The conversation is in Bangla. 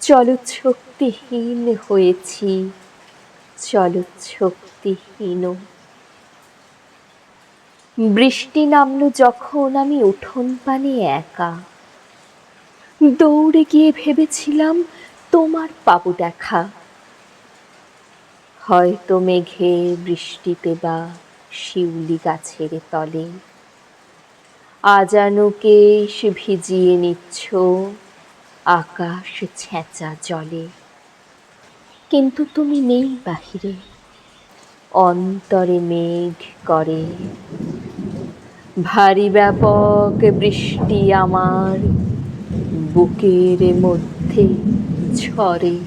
জলশক্তিহীন হয়েছি জলশক্তিহীন বৃষ্টি নামলো যখন আমি উঠোন পানে একা। দৌড়ে গিয়ে ভেবেছিলাম, তোমার পাবো দেখা। হয়তো মেঘে বৃষ্টিতে বা শিউলি গাছের তলে। আজানো কেশ ভিজিয়ে নিচ্ছ। আকাশ ছেঁচা জলে। কিন্তু তুমি নেই বাহিরে, অন্তরে মেঘ করে। ভারী ব্যাপক বৃষ্টি আমার বুকের মধ্যে ঝরে।